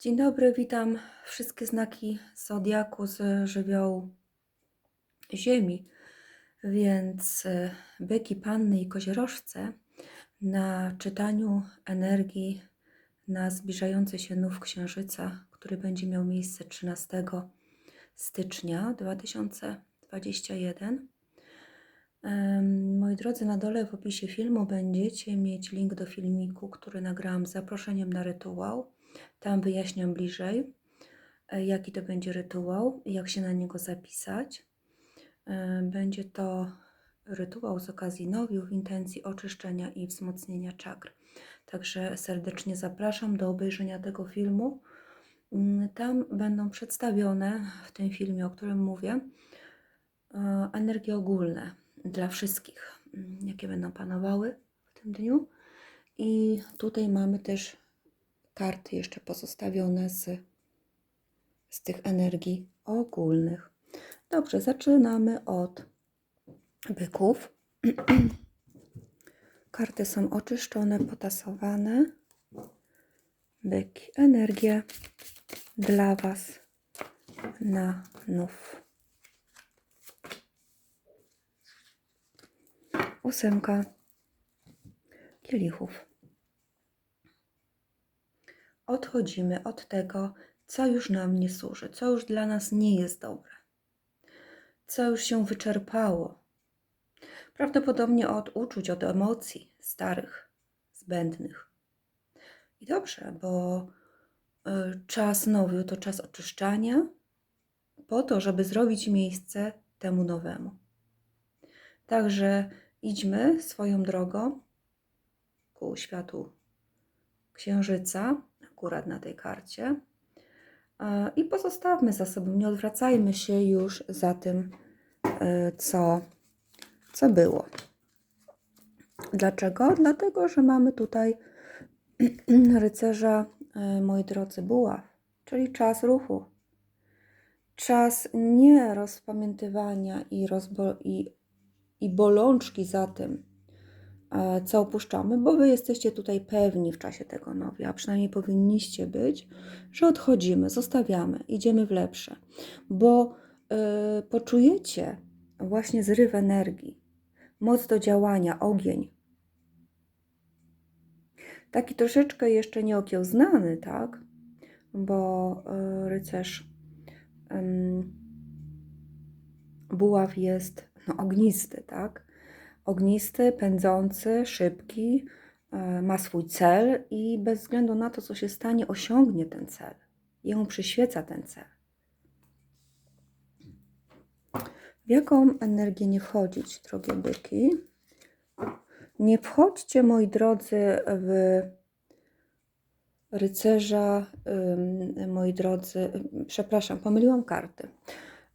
Dzień dobry, witam wszystkie znaki zodiaku z żywiołu Ziemi. Więc y, byki, panny i koziorożce na czytaniu energii na zbliżający się nów księżyca, który będzie miał miejsce 13 stycznia 2021. Em, Moi drodzy, na dole w opisie filmu będziecie mieć link do filmiku, który nagrałam z zaproszeniem na rytuał. Tam wyjaśniam bliżej, e, jaki to będzie rytuał jak się na niego zapisać. E, Będzie to rytuał z okazji nowiu w intencji oczyszczenia i wzmocnienia czakr. Także serdecznie zapraszam do obejrzenia tego filmu. Mm, Tam będą przedstawione w tym filmie, o którym mówię, e, energie ogólne dla wszystkich, mm, jakie będą panowały w tym dniu. I tutaj mamy też karty jeszcze pozostawione z, z tych energii ogólnych. Dobrze, zaczynamy od byków. Karty są oczyszczone, potasowane. Byki, energie dla Was na nów. Ósemka kielichów odchodzimy od tego, co już nam nie służy, co już dla nas nie jest dobre, co już się wyczerpało. Prawdopodobnie od uczuć, od emocji starych, zbędnych. I dobrze, bo y, czas nowy to czas oczyszczania, po to, żeby zrobić miejsce temu nowemu. Także idźmy swoją drogą ku światu księżyca, akurat na tej karcie. E, I pozostawmy za sobą, nie odwracajmy się już za tym, e, co, co było. Dlaczego? Dlatego, że mamy tutaj rycerza, e, moi drodzy, buław, czyli czas ruchu. Czas nie rozpamiętywania i, rozbo- i, i bolączki za tym, co opuszczamy, bo wy jesteście tutaj pewni w czasie tego nowia, a przynajmniej powinniście być, że odchodzimy, zostawiamy, idziemy w lepsze, bo e, poczujecie właśnie zryw energii, moc do działania, ogień. Taki troszeczkę jeszcze nieokiełznany, tak? Bo e, rycerz buław jest no, ognisty, tak? Ognisty, pędzący, szybki, e, ma swój cel i bez względu na to, co się stanie, osiągnie ten cel. Jemu przyświeca ten cel. W jaką energię nie wchodzić, drogie byki? Nie wchodźcie, moi drodzy, w rycerza, moi drodzy, przepraszam, pomyliłam karty.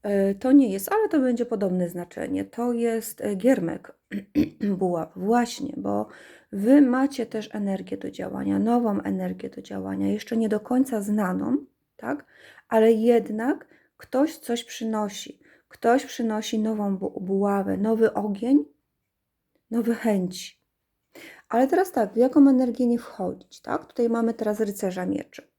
E, To nie jest, ale to będzie podobne znaczenie. To jest e, giermek buław, właśnie, bo wy macie też energię do działania, nową energię do działania, jeszcze nie do końca znaną, tak? Ale jednak ktoś coś przynosi. Ktoś przynosi nową bu- buławę, nowy ogień, nowe chęci. Ale teraz tak, w jaką energię nie wchodzić, tak? Tutaj mamy teraz rycerza mieczy.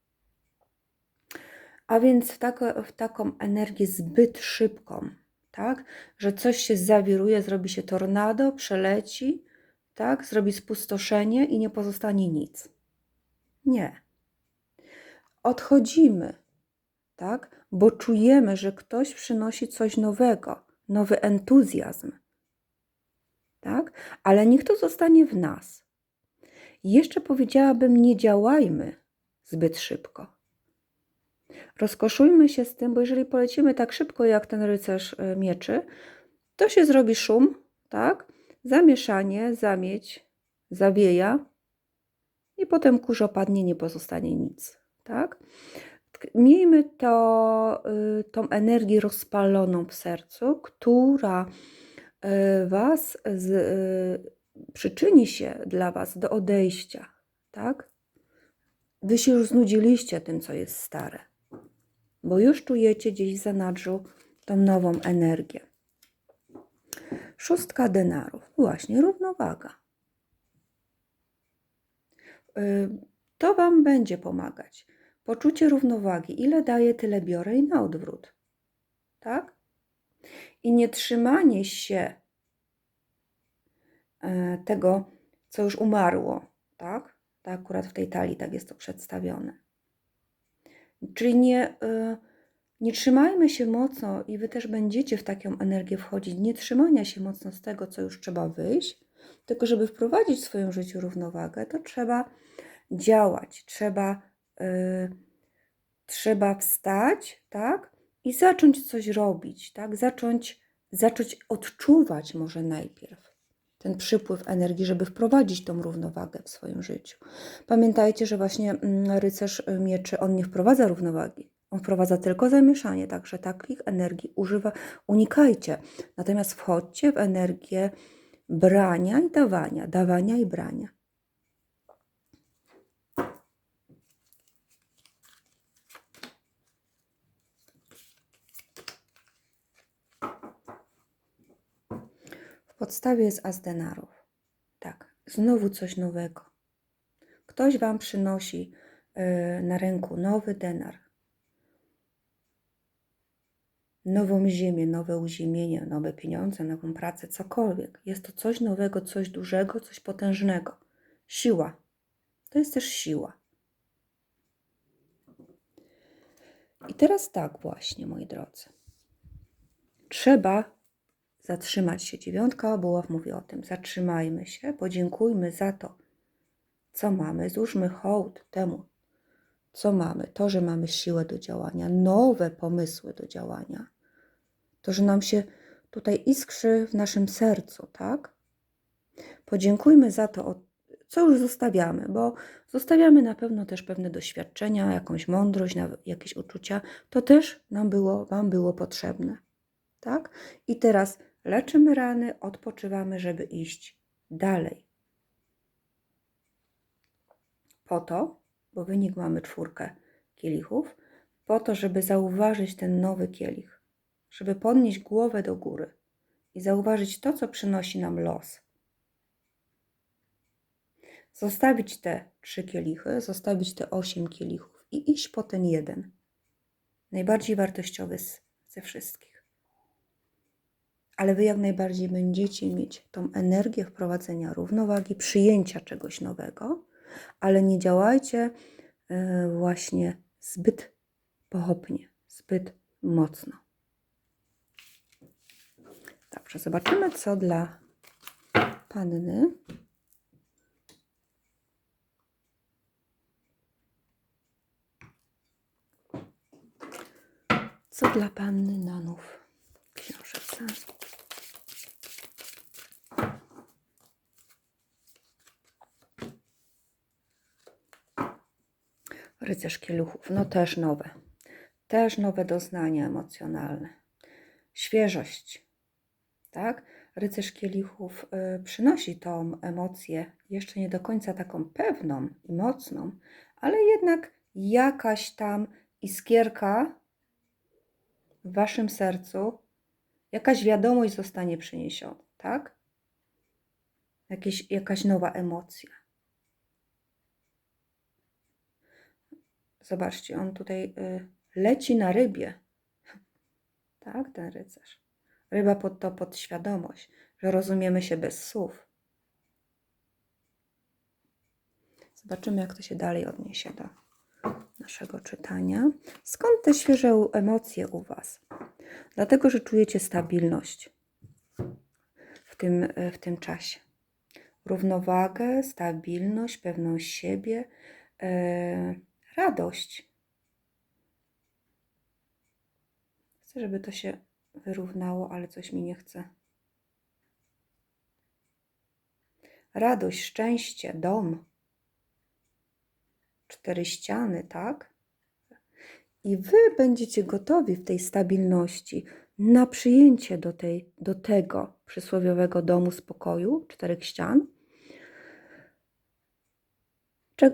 A więc w, tako, w taką energię zbyt szybką, tak? Że coś się zawiruje, zrobi się tornado, przeleci, tak? Zrobi spustoszenie i nie pozostanie nic. Nie. Odchodzimy, tak? Bo czujemy, że ktoś przynosi coś nowego, nowy entuzjazm, tak? Ale niech to zostanie w nas. Jeszcze powiedziałabym, nie działajmy zbyt szybko. Rozkoszujmy się z tym, bo jeżeli polecimy tak szybko jak ten rycerz e, mieczy, to się zrobi szum, tak? Zamieszanie, zamieć, zawieja i potem kurz opadnie, nie pozostanie nic, tak? Miejmy to, y, tą energię rozpaloną w sercu, która y, Was z, y, przyczyni się dla Was do odejścia, tak? Wy się już znudziliście tym, co jest stare, bo już czujecie gdzieś w zanadrzu tą nową energię. Szóstka denarów, właśnie równowaga. Y, To Wam będzie pomagać. poczucie równowagi. Ile daję, tyle biorę i na odwrót. Tak? I nie trzymanie się e, tego, co już umarło. Tak? Tak akurat w tej talii tak jest to przedstawione. Czyli nie, y, nie trzymajmy się mocno i wy też będziecie w taką energię wchodzić, nie trzymania się mocno z tego, co już trzeba wyjść, tylko żeby wprowadzić w swoim życiu równowagę, to trzeba działać, trzeba, y, trzeba wstać, tak? I zacząć coś robić, tak? Zacząć, zacząć odczuwać może najpierw ten przypływ energii, żeby wprowadzić tą równowagę w swoim życiu. Pamiętajcie, że właśnie mm, rycerz mieczy, on nie wprowadza równowagi. On wprowadza tylko zamieszanie, także takich energii używa, unikajcie. Natomiast wchodźcie w energię brania i dawania, dawania i brania. Podstawie jest as denarów. Tak, znowu coś nowego. Ktoś Wam przynosi yy, na ręku nowy denar, nową ziemię, nowe uziemienie, nowe pieniądze, nową pracę, cokolwiek. Jest to coś nowego, coś dużego, coś potężnego. Siła. To jest też siła. I teraz tak właśnie, moi drodzy. Trzeba zatrzymać się. Dziewiątka obuław mówi o tym. Zatrzymajmy się, podziękujmy za to, co mamy. Złóżmy hołd temu, co mamy. To, że mamy siłę do działania, nowe pomysły do działania. To, że nam się tutaj iskrzy w naszym sercu, tak? Podziękujmy za to, co już zostawiamy, bo zostawiamy na pewno też pewne doświadczenia, jakąś mądrość, jakieś uczucia. To też nam było, Wam było potrzebne, tak? I teraz leczymy rany, odpoczywamy, żeby iść dalej. Po to, bo wynik mamy czwórkę kielichów, po to, żeby zauważyć ten nowy kielich, żeby podnieść głowę do góry i zauważyć to, co przynosi nam los. Zostawić te trzy kielichy, zostawić te osiem kielichów i iść po ten jeden, najbardziej wartościowy ze wszystkich. Ale wy jak najbardziej będziecie mieć tą energię wprowadzenia równowagi, przyjęcia czegoś nowego, ale nie działajcie e, właśnie zbyt pochopnie, zbyt mocno. Dobrze, zobaczymy, co dla panny. Co dla panny Nanów w Rycerz kieluchów, no też nowe. Też nowe doznania emocjonalne. Świeżość, tak? Rycerz kielichów y, przynosi tą emocję, jeszcze nie do końca taką pewną i mocną, ale jednak jakaś tam iskierka w waszym sercu, jakaś wiadomość zostanie przyniesiona, tak? Jakieś, jakaś nowa emocja. Zobaczcie, on tutaj y, leci na rybie. Tak, ten rycerz. Ryba pod to podświadomość, że rozumiemy się bez słów. Zobaczymy, jak to się dalej odniesie do naszego czytania. Skąd te świeże emocje u Was? Dlatego, że czujecie stabilność w tym, w tym czasie. Równowagę, stabilność, pewność siebie, e, radość. Chcę, żeby to się wyrównało, ale coś mi nie chce. Radość, szczęście, dom. Cztery ściany, tak? I wy będziecie gotowi w tej stabilności na przyjęcie do, tej, do tego przysłowiowego domu spokoju, czterech ścian.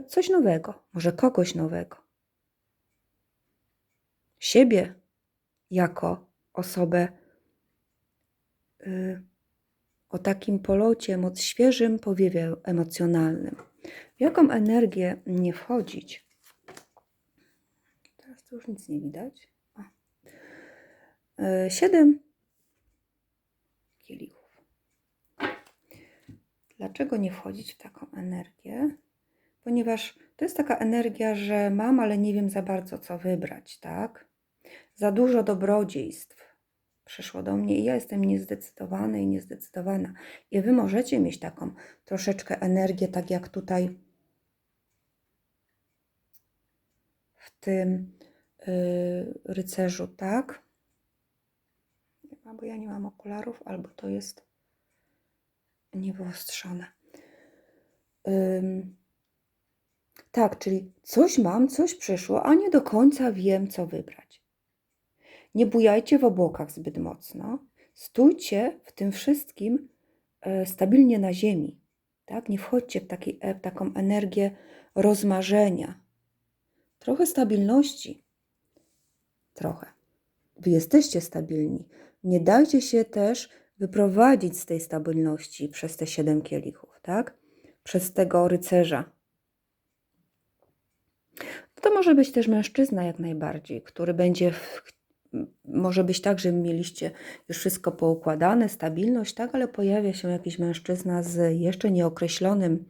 Coś nowego, może kogoś nowego. Siebie jako osobę y, o takim polocie, moc świeżym powiewie emocjonalnym. W jaką energię nie wchodzić? Teraz to już nic nie widać. O. E, Siedem kielichów. Dlaczego nie wchodzić w taką energię? Ponieważ to jest taka energia, że mam, ale nie wiem za bardzo, co wybrać, tak? Za dużo dobrodziejstw przyszło do mnie i ja jestem niezdecydowany i niezdecydowana. I wy możecie mieć taką troszeczkę energię, tak jak tutaj w tym yy, rycerzu, tak? Albo ja nie mam okularów, albo to jest niewyostrzone. Ym, tak, czyli coś mam, coś przyszło, a nie do końca wiem, co wybrać. Nie bujajcie w obłokach zbyt mocno. Stójcie w tym wszystkim e, stabilnie na ziemi. Tak? Nie wchodźcie w, taki, e, w taką energię rozmarzenia. Trochę stabilności. Trochę. Wy jesteście stabilni. Nie dajcie się też wyprowadzić z tej stabilności przez te siedem kielichów, tak? Przez tego rycerza. To może być też mężczyzna jak najbardziej, który będzie w, może być tak, że mieliście już wszystko poukładane, stabilność, tak, ale pojawia się jakiś mężczyzna z jeszcze nieokreślonym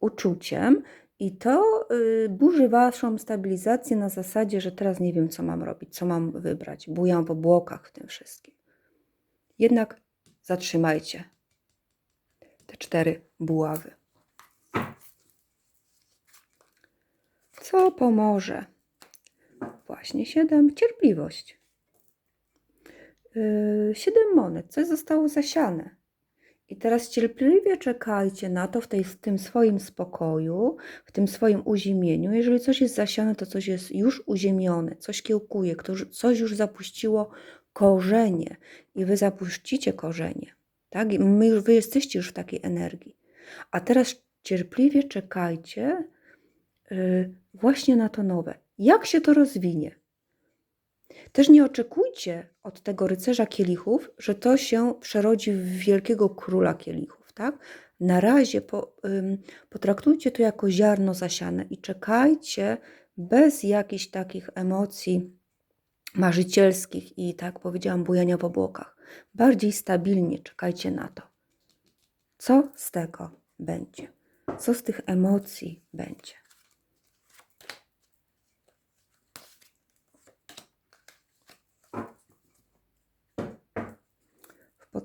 uczuciem i to y, burzy waszą stabilizację na zasadzie, że teraz nie wiem, co mam robić, co mam wybrać. Bujam w obłokach w tym wszystkim. Jednak zatrzymajcie te cztery buławy. Co pomoże? Właśnie siedem. Cierpliwość. Yy, siedem monet. Coś zostało zasiane. I teraz cierpliwie czekajcie na to w, tej, w tym swoim spokoju, w tym swoim uziemieniu. Jeżeli coś jest zasiane, to coś jest już uziemione, coś kiełkuje, coś już zapuściło korzenie i wy zapuścicie korzenie. Tak? My wy jesteście już w takiej energii. A teraz cierpliwie czekajcie yy, właśnie na to nowe. Jak się to rozwinie? Też nie oczekujcie od tego rycerza kielichów, że to się przerodzi w wielkiego króla kielichów. Tak? Na razie po, ym, potraktujcie to jako ziarno zasiane i czekajcie bez jakichś takich emocji marzycielskich i tak powiedziałam, bujania w obłokach. Bardziej stabilnie czekajcie na to. Co z tego będzie? Co z tych emocji będzie?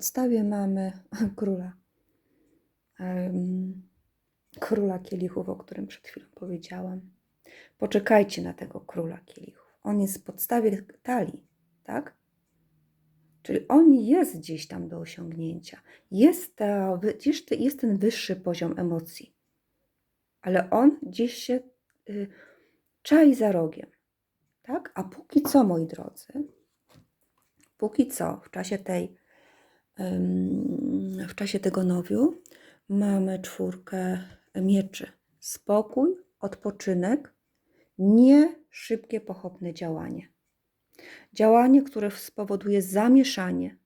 Podstawie mamy króla. Króla kielichów, o którym przed chwilą powiedziałam. Poczekajcie na tego króla kielichów. On jest w podstawie talii, tak? Czyli on jest gdzieś tam do osiągnięcia. Jest, ta, jest ten wyższy poziom emocji, ale on gdzieś się y, czai za rogiem. Tak? A póki co, moi drodzy, póki co w czasie tej, w czasie tego nowiu mamy czwórkę mieczy. Spokój, odpoczynek, nie szybkie, pochopne działanie. Działanie, które spowoduje zamieszanie.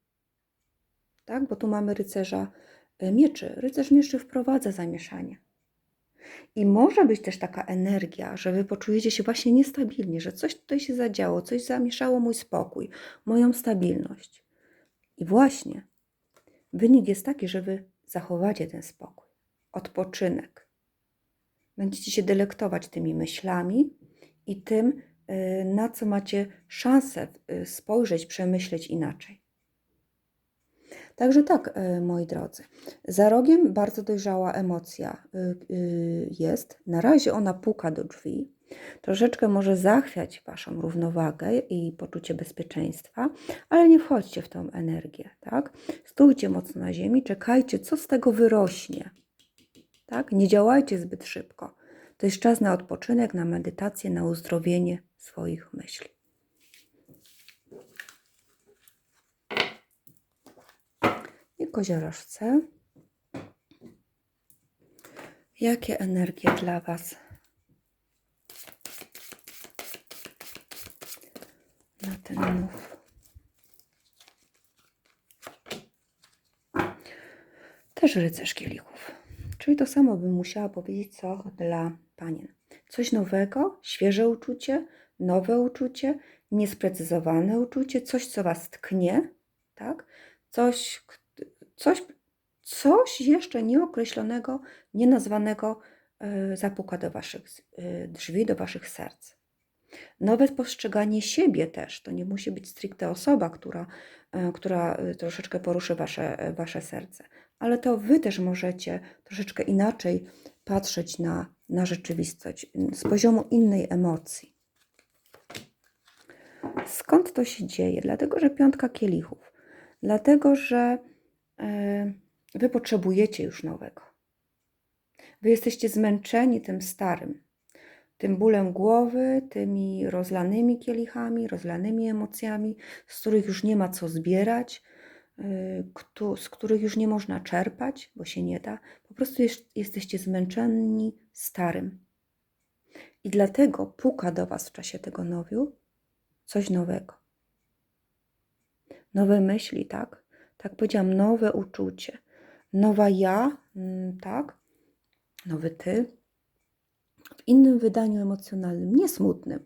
Tak? Bo tu mamy rycerza e, mieczy. Rycerz mieczy wprowadza zamieszanie. I może być też taka energia, że wy poczujecie się właśnie niestabilnie, że coś tutaj się zadziało, coś zamieszało mój spokój, moją stabilność. I właśnie wynik jest taki, że wy zachowacie ten spokój, odpoczynek. Będziecie się delektować tymi myślami i tym, Y, na co macie szansę y, spojrzeć, przemyśleć inaczej. Także tak, y, moi drodzy, za rogiem bardzo dojrzała emocja jest. Na razie ona puka do drzwi. Troszeczkę może zachwiać Waszą równowagę i poczucie bezpieczeństwa, ale nie wchodźcie w tą energię, tak? Stójcie mocno na ziemi, czekajcie, co z tego wyrośnie, tak? Nie działajcie zbyt szybko. To jest czas na odpoczynek, na medytację, na uzdrowienie swoich myśli. I koziorożce. Jakie energie dla Was na ten? Też rycerz kielichów. Czyli to samo bym musiała powiedzieć, co dla panien. Coś nowego, świeże uczucie, nowe uczucie, niesprecyzowane uczucie, coś, co was tknie, tak? Coś, coś, coś jeszcze nieokreślonego, nienazwanego y, zapuka do waszych y, drzwi, do waszych serc. Nowe postrzeganie siebie też. To nie musi być stricte osoba, która, e, która e, troszeczkę poruszy wasze, e, wasze serce, ale to wy też możecie troszeczkę inaczej patrzeć na, na rzeczywistość z poziomu innej emocji. Skąd to się dzieje? Dlatego, że piątka kielichów. Dlatego, że wy potrzebujecie już nowego. Wy jesteście zmęczeni tym starym tym bólem głowy, tymi rozlanymi kielichami, rozlanymi emocjami, z których już nie ma co zbierać, któ- z których już nie można czerpać, bo się nie da. Po prostu jest, jesteście zmęczeni starym. I dlatego puka do Was w czasie tego nowiu coś nowego. Nowe myśli, tak? Tak powiedziałam, nowe uczucie. Nowa ja, mm, tak? Nowy ty, w innym wydaniu emocjonalnym, nie smutnym,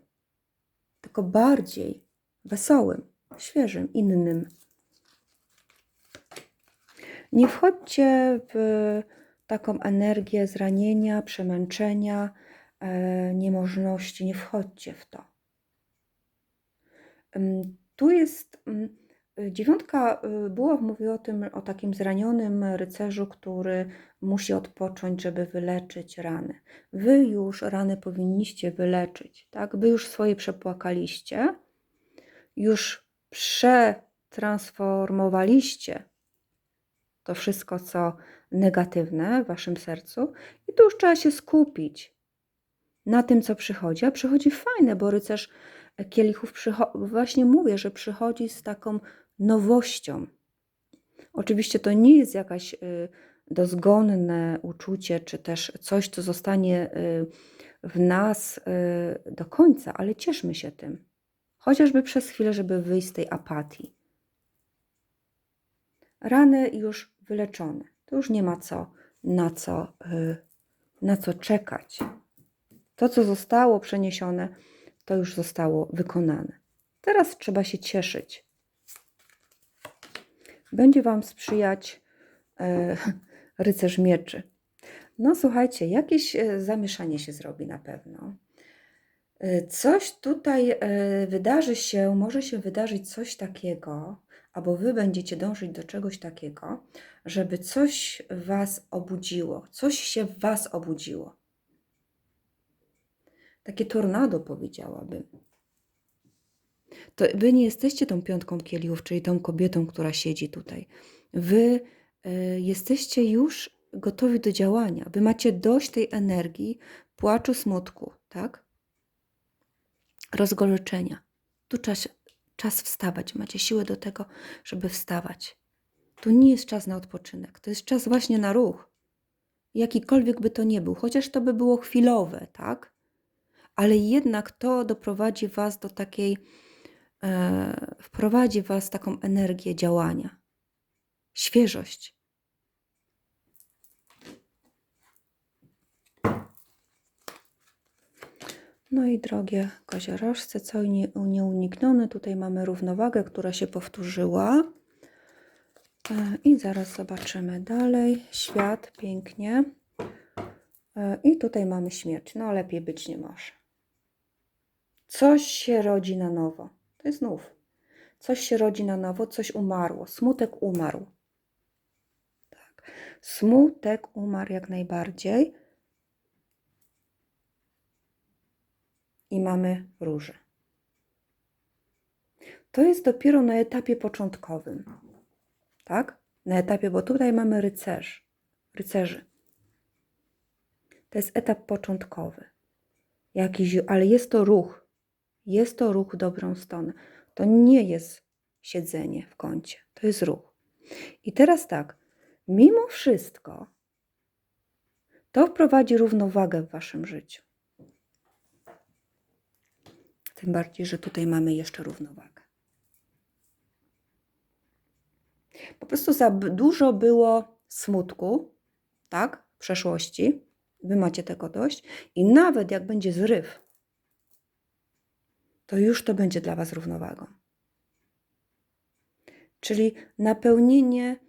tylko bardziej wesołym, świeżym, innym. Nie wchodźcie w taką energię zranienia, przemęczenia, e, niemożności, nie wchodźcie w to. Tu jest y, dziewiątka y, buław mówi o tym, o takim zranionym rycerzu, który musi odpocząć, żeby wyleczyć rany. Wy już rany powinniście wyleczyć, tak? Wy już swoje przepłakaliście, już przetransformowaliście to wszystko, co negatywne w waszym sercu, i tu już trzeba się skupić na tym, co przychodzi. A przychodzi fajne, bo rycerz kielichów przycho- właśnie mówię, że przychodzi z taką nowością. Oczywiście to nie jest jakaś y, dozgonne uczucie, czy też coś, co zostanie y, w nas y, do końca, ale cieszmy się tym. Chociażby przez chwilę, żeby wyjść z tej apatii. Rany już wyleczone. To już nie ma co, na co, na co czekać. To, co zostało przeniesione, to już zostało wykonane. Teraz trzeba się cieszyć. Będzie Wam sprzyjać e, rycerz mieczy. No słuchajcie, jakieś e, zamieszanie się zrobi na pewno. E, Coś tutaj e, wydarzy się, może się wydarzyć coś takiego, albo Wy będziecie dążyć do czegoś takiego, żeby coś Was obudziło, coś się w Was obudziło. Takie tornado powiedziałabym. To Wy nie jesteście tą piątką kielichów, czyli tą kobietą, która siedzi tutaj. Wy y, jesteście już gotowi do działania. Wy macie dość tej energii, płaczu, smutku, tak? Rozgoryczenia. Tu czas, czas wstawać. Macie siłę do tego, żeby wstawać. Tu nie jest czas na odpoczynek. To jest czas właśnie na ruch. Jakikolwiek by to nie był, chociaż to by było chwilowe, tak? Ale jednak to doprowadzi Was do takiej, e, wprowadzi Was taką energię działania, świeżość. No i drogie koziorożce, co nie, nieuniknione, tutaj mamy równowagę, która się powtórzyła. E, I zaraz zobaczymy dalej. Świat, pięknie. E, I tutaj mamy śmierć. No lepiej być nie może. Coś się rodzi na nowo. To jest znów. Coś się rodzi na nowo, coś umarło. Smutek umarł. Tak. Smutek umarł jak najbardziej. I mamy róże. To jest dopiero na etapie początkowym. Tak? Na etapie, bo tutaj mamy rycerzy. Rycerzy. To jest etap początkowy. Jakiś, ale jest to ruch. Jest to ruch w dobrą stronę. To nie jest siedzenie w kącie. To jest ruch. I teraz tak, mimo wszystko, to wprowadzi równowagę w waszym życiu. Tym bardziej, że tutaj mamy jeszcze równowagę. Po prostu za dużo było smutku, tak, w przeszłości. Wy macie tego dość. I nawet jak będzie zryw, to już to będzie dla Was równowagą. Czyli napełnienie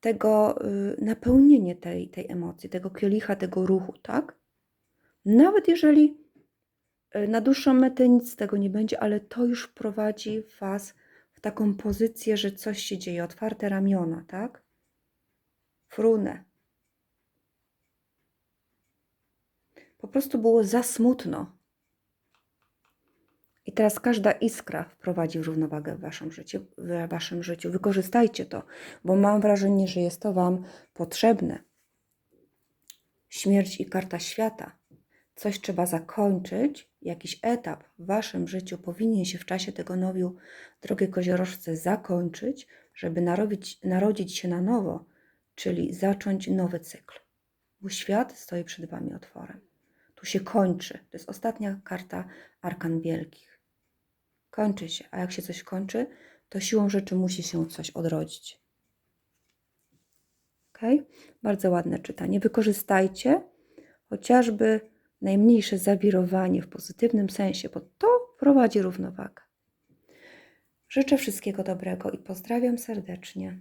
tego, y, napełnienie tej, tej emocji, tego kielicha, tego ruchu, tak? Nawet jeżeli y, na dłuższą metę nic z tego nie będzie, ale to już wprowadzi Was w taką pozycję, że coś się dzieje, otwarte ramiona, tak? Frunę. Po prostu było za smutno. I teraz każda iskra wprowadzi równowagę w waszym życiu. W waszym życiu. Wykorzystajcie to, bo mam wrażenie, że jest to wam potrzebne. Śmierć i karta świata. Coś trzeba zakończyć, jakiś etap w waszym życiu powinien się w czasie tego nowiu, drogie koziorożce, zakończyć, żeby narodzić się na nowo, czyli zacząć nowy cykl. Bo świat stoi przed wami otworem. Tu się kończy. To jest ostatnia karta arkan wielkich. Kończy się, a jak się coś kończy, to siłą rzeczy musi się coś odrodzić. Ok? Bardzo ładne czytanie. Wykorzystajcie chociażby najmniejsze zawirowanie w pozytywnym sensie, bo to prowadzi równowagę. Życzę wszystkiego dobrego i pozdrawiam serdecznie.